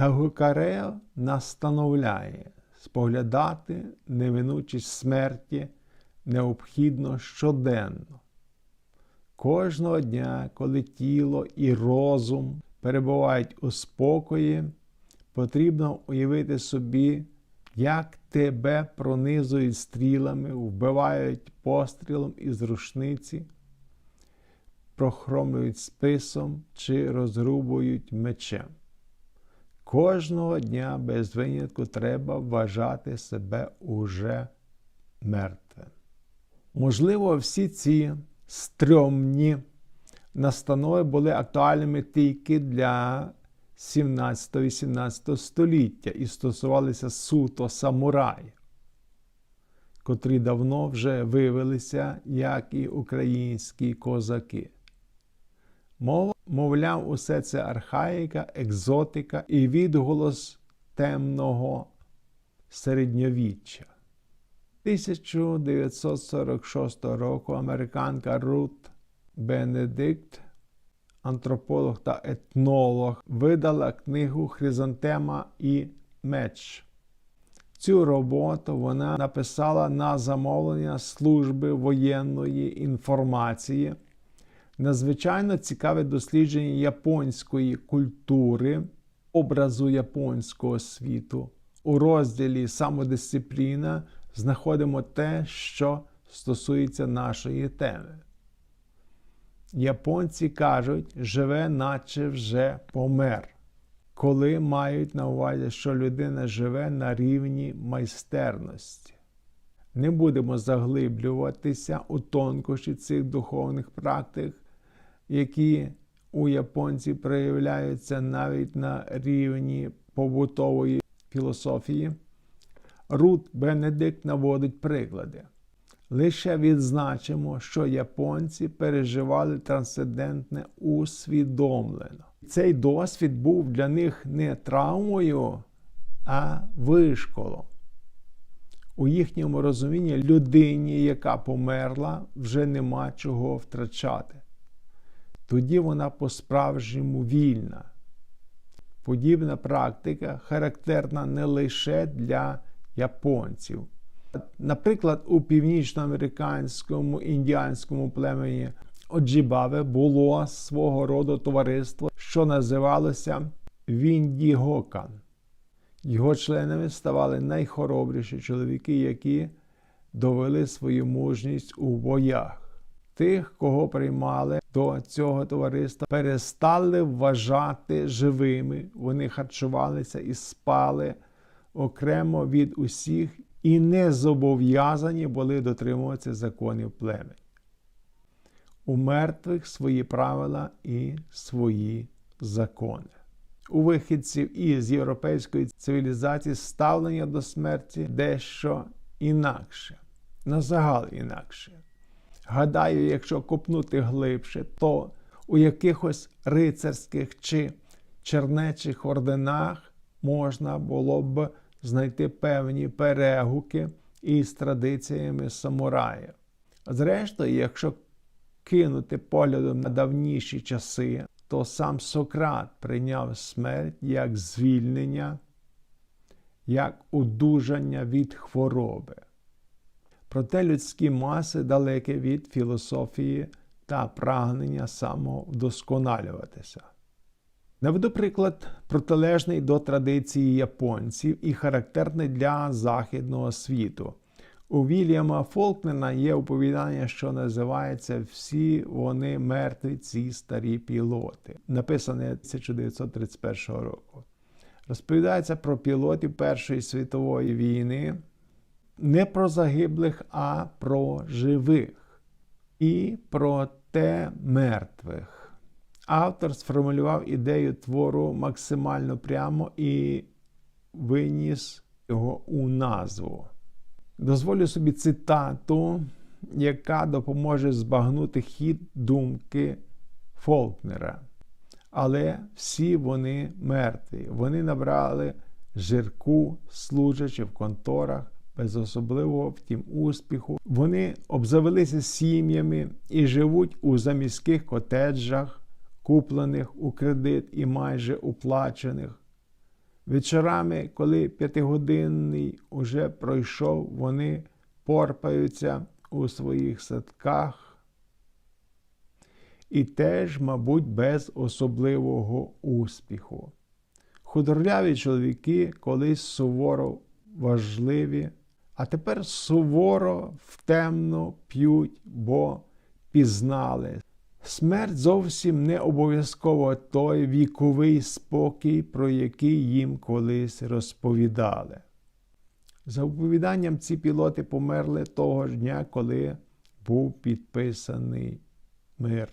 Геокарео настановляє споглядати неминучість смерті необхідно щоденно. Кожного дня, коли тіло і розум перебувають у спокої, потрібно уявити собі, як тебе пронизують стрілами, вбивають пострілом із рушниці, прохромлюють списом чи розрубують мечем. Кожного дня без винятку треба вважати себе уже мертвим. Можливо, всі ці стрьомні настанови були актуальними тільки для 17-18 століття і стосувалися суто самураїв, котрі давно вже виявилися, як і українські козаки. Мова, мовляв, усе це архаїка, екзотика і відголос темного середньовіччя. 1946 року американка Рут Бенедикт, антрополог та етнолог, видала книгу Хризантема і Меч. Цю роботу вона написала на замовлення служби воєнної інформації. Надзвичайно цікаве дослідження японської культури, образу японського світу. У розділі самодисципліна знаходимо те, що стосується нашої теми. Японці кажуть, живе, наче вже помер, коли мають на увазі, що людина живе на рівні майстерності. Не будемо заглиблюватися у тонкощі цих духовних практик, які у японців проявляються навіть на рівні побутової філософії. Рут Бенедикт наводить приклади. Лише відзначимо, що японці переживали трансцендентне усвідомлено. Цей досвід був для них не травмою, а вишколом. У їхньому розумінні людині, яка померла, вже нема чого втрачати. Тоді вона по-справжньому вільна. Подібна практика характерна не лише для японців. Наприклад, у північноамериканському індіанському племені Оджібаве було свого роду товариство, що називалося Віндігокан. Його членами ставали найхоробріші чоловіки, які довели свою мужність у боях. Тих, кого приймали до цього товариства, перестали вважати живими, вони харчувалися і спали окремо від усіх і не зобов'язані були дотримуватися законів племені. У мертвих свої правила і свої закони. У вихідців із європейської цивілізації ставлення до смерті дещо інакше, на загал інакше. Гадаю, якщо копнути глибше, то у якихось рицарських чи чернечих орденах можна було б знайти певні перегуки із традиціями самураїв. Зрештою, якщо кинути поглядом на давніші часи, то сам Сократ прийняв смерть як звільнення, як удужання від хвороби. Проте людські маси далекі від філософії та прагнення самовдосконалюватися. Наведу приклад протилежний до традиції японців і характерний для західного світу. У Вільяма Фолкнена є оповідання, що називається Всі вони мертві, ці старі пілоти, написане 1931 року. Розповідається про пілотів Першої світової війни, не про загиблих, а про живих і про те мертвих автор сформулював ідею твору максимально прямо і виніс його у назву. Дозволю собі цитату, яка допоможе збагнути хід думки Фолкнера. Але всі вони мертві. Вони набрали жирку, служачи в конторах, без особливого втім успіху. Вони обзавелися сім'ями і живуть у заміських котеджах, куплених у кредит і майже уплачених. Вечорами, коли п'ятигодинний уже пройшов, вони порпаються у своїх садках і теж, мабуть, без особливого успіху. Худорляві чоловіки колись суворо важливі, а тепер суворо втемно п'ють, бо пізнали. Смерть зовсім не обов'язково той віковий спокій, про який їм колись розповідали. За оповіданням, ці пілоти померли того ж дня, коли був підписаний мир.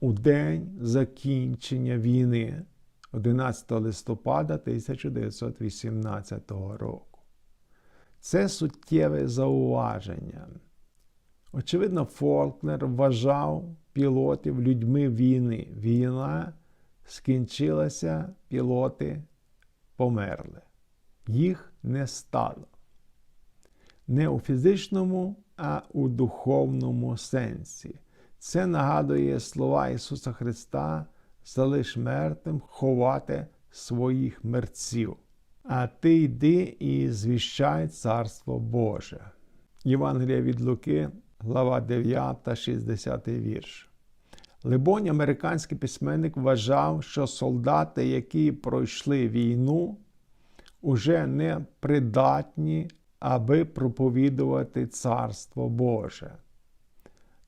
У день закінчення війни 11 листопада 1918 року. Це суттєве зауваження. Очевидно, Фолкнер вважав пілотів людьми війни. Війна скінчилася, пілоти померли. Їх не стало. Не у фізичному, а у духовному сенсі. Це нагадує слова Ісуса Христа залиш мертвим ховати своїх мерців. А ти йди і звіщай Царство Боже. Євангелія від Луки, глава 9, 60 вірш. Либонь, американський письменник вважав, що солдати, які пройшли війну, уже не придатні, аби проповідувати Царство Боже.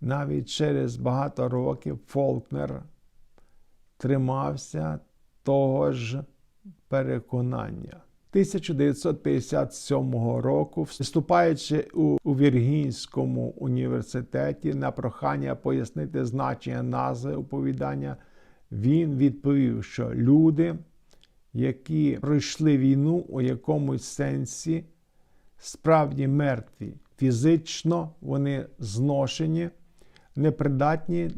Навіть через багато років Фолкнер тримався того ж переконання. 1957 року, вступаючи у, у Віргінському університеті на прохання пояснити значення назви оповідання, він відповів, що люди, які пройшли війну у якомусь сенсі, справді мертві. Фізично вони зношені, непридатні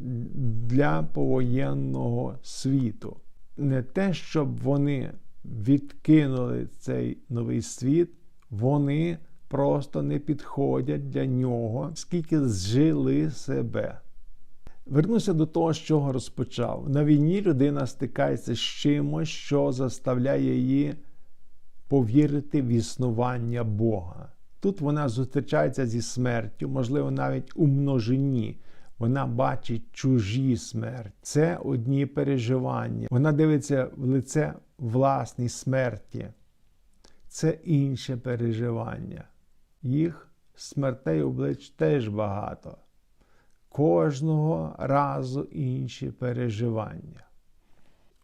для повоєнного світу. Не те, щоб вони відкинули цей новий світ, вони просто не підходять для нього, скільки зжили себе. Вернуся до того, з чого розпочав. На війні людина стикається з чимось, що заставляє її повірити в існування Бога. Тут вона зустрічається зі смертю, можливо, навіть у множині. Вона бачить чужі смерті. Це одні переживання. Вона дивиться в лице власній смерті. Це інше переживання. Їх смертей облич теж багато. Кожного разу інші переживання.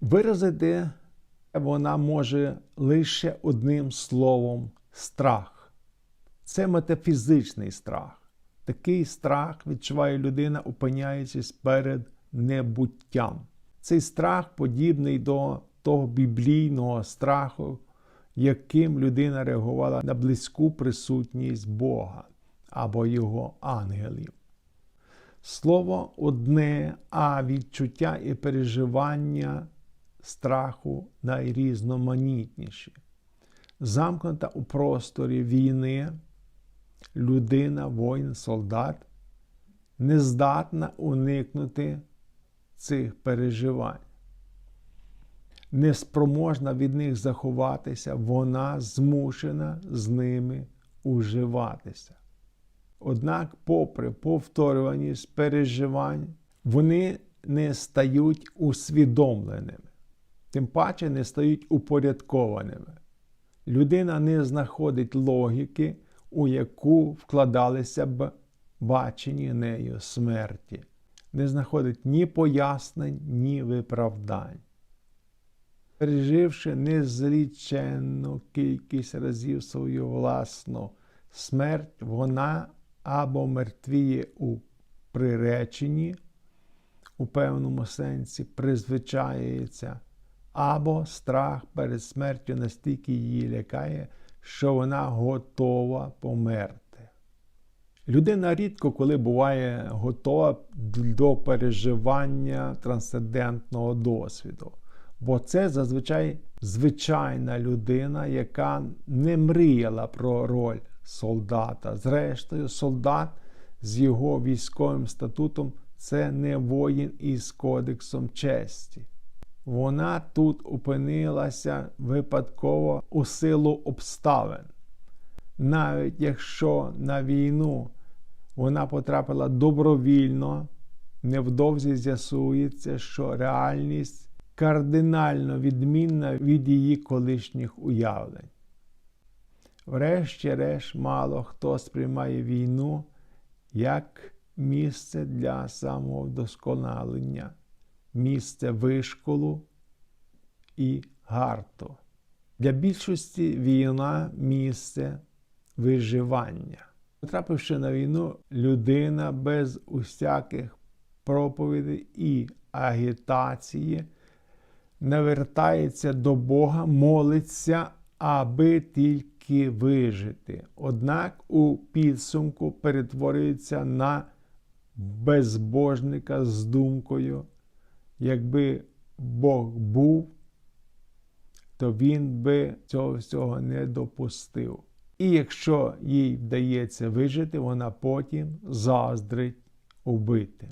Виразити вона може лише одним словом страх. Це метафізичний страх. Такий страх відчуває людина, опиняючись перед небуттям. Цей страх подібний до того біблійного страху, яким людина реагувала на близьку присутність Бога або Його ангелів. Слово одне, а відчуття і переживання страху найрізноманітніші. Замкнута у просторі війни людина, воїн, солдат не здатна уникнути цих переживань. Неспроможна від них заховатися, вона змушена з ними уживатися. Однак, попри повторюваність переживань, вони не стають усвідомленими, тим паче не стають упорядкованими. Людина не знаходить логіки у яку вкладалися б бачені нею смерті, не знаходить ні пояснень, ні виправдань. Переживши незліченну кількість разів свою власну смерть, вона або мертвіє у приреченні, у певному сенсі призвичається, або страх перед смертю настільки її лякає, що вона готова померти. Людина рідко коли буває готова до переживання трансцендентного досвіду, бо це зазвичай звичайна людина, яка не мріяла про роль солдата. Зрештою, солдат з його військовим статутом це не воїн із кодексом честі. Вона тут опинилася випадково у силу обставин. Навіть якщо на війну вона потрапила добровільно, невдовзі з'ясується, що реальність кардинально відмінна від її колишніх уявлень. Врешті-решт, мало хто сприймає війну як місце для самовдосконалення, місце вишколу і гарту. Для більшості війна місце виживання. Потрапивши на війну, людина без усяких проповідей і агітації навертається до Бога, молиться, аби тільки вижити. Однак у підсумку перетворюється на безбожника з думкою, якби Бог був, то він би цього всього не допустив. І якщо їй вдається вижити, вона потім заздрить убитим.